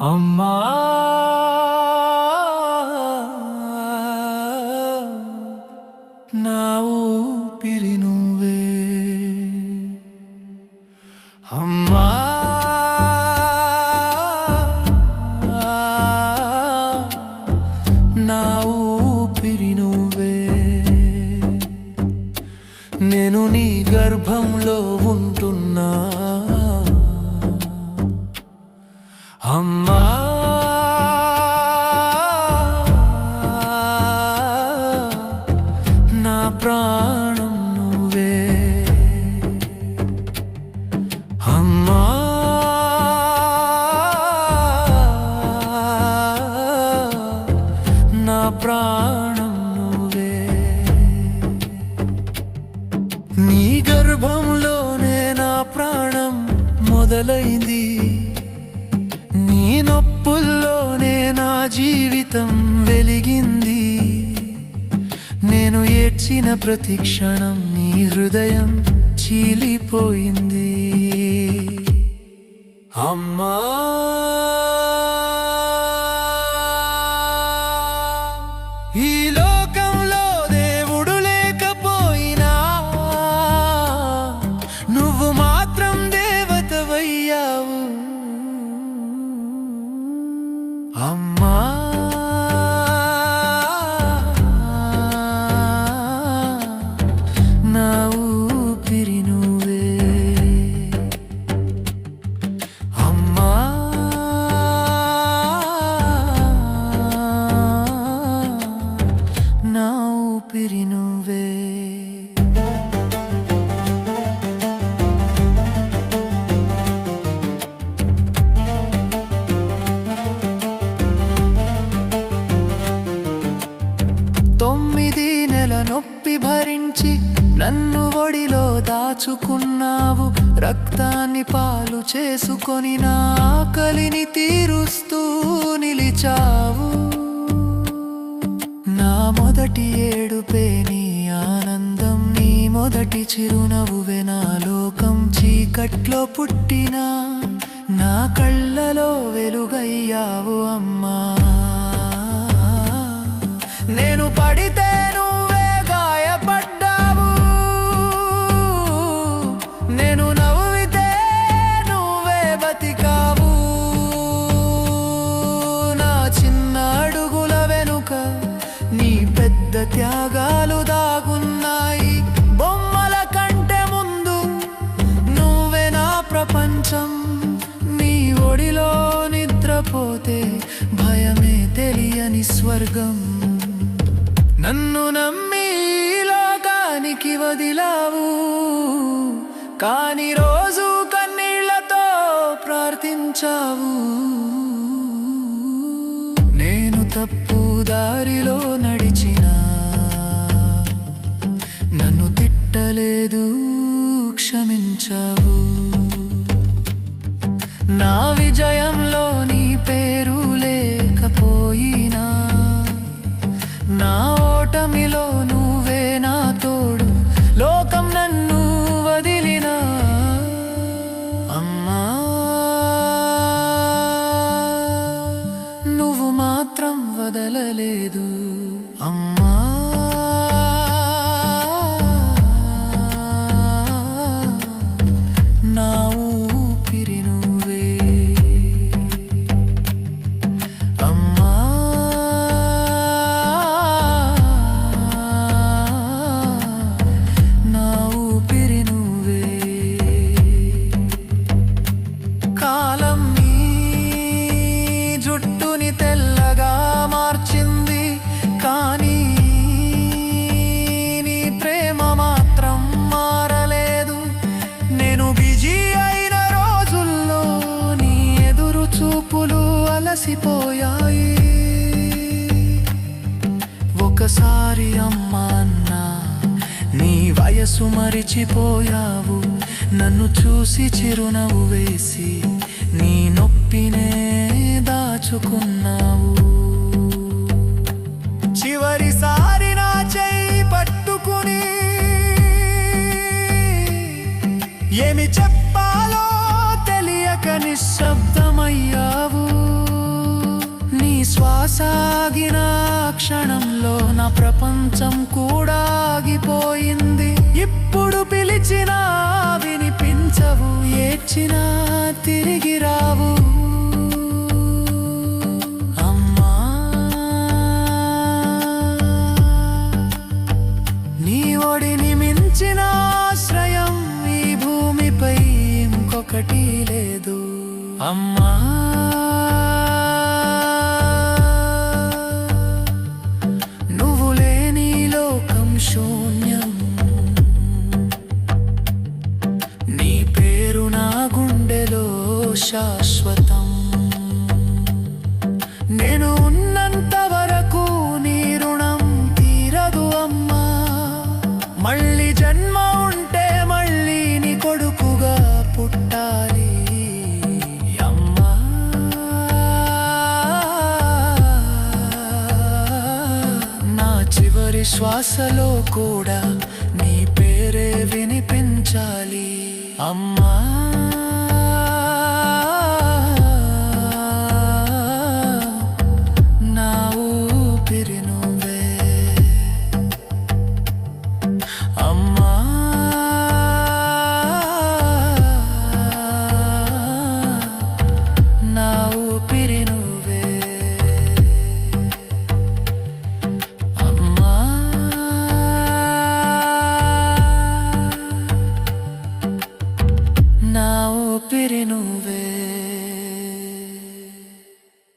అమ్మా! నా ఊపిరి నువ్వే. అమ్మా! నా ఊపిరి నువ్వే. నేను నీ గర్భంలో ఉంటున్నా. గర్భంలోనే నా ప్రాణం మొదలైంది. నీ నొప్పుల్లోనే నా జీవితం వెలిగింది. నేను ఏడ్చిన ప్రతి క్షణం నీ హృదయం చీలిపోయింది. అమ్మా! అమ్మా నొప్పి నన్ను ఒడిలో దాచుకున్నావు. రక్తాన్ని పాలు చేసుకొని నా ఆకలిని తీరుస్తూ నిలిచావు. నా మొదటి ఏడుపే నీ ఆనందం నీ మొదటి చిరునవ్వువే నా లోకం. చీకట్లో పుట్టిన నా కళ్ళలో వెలుగయ్యావు అమ్మా. పెద్ద త్యాగాలు దాగున్నాయి. బొమ్మల కంటే ముందు నువ్వే నా ప్రపంచం. నీ ఒడిలో నిద్రపోతే భయమే తెలియని స్వర్గం. నన్ను నమ్మి లోకానికి వదిలావు. కాని రోజు కన్నీళ్ళతో ప్రార్థించావు. నేను తప్పు దారిలో లేదు. అమ్మా. నా ఊపిరి నువ్వే. అమ్మా. అలసిపోయాయి ఒకసారి అమ్మా అన్నా నీ వయసు మరిచిపోయావు. నన్ను చూసి చిరునవ్వు వేసి నీ నొప్పినే దాచుకున్నావు. చివరిసారి నా చెయ్యి పట్టుకుని ఏమి చెప్పాలో సాగిన క్షణంలో నా ప్రపంచం కూడా ఆగిపోయింది ఇప్పుడు పిలిచినా వినిపించవు ఏడ్చినా తిరిగి రావు. అమ్మా నీ ఒడిని మించిన ఆశ్రయం ఈ భూమిపై ఇంకొకటి లేదు. అమ్మా. శాశ్వతం. నేను ఉన్నంత వరకు నీ రుణం తీరదు అమ్మా. మళ్ళీ జన్మ ఉంటే మళ్ళీ నీ కొడుకుగా పుట్టాలి అమ్మా. నా చివరి శ్వాసలో కూడా నీ పేరే వినిపించాలి అమ్మా.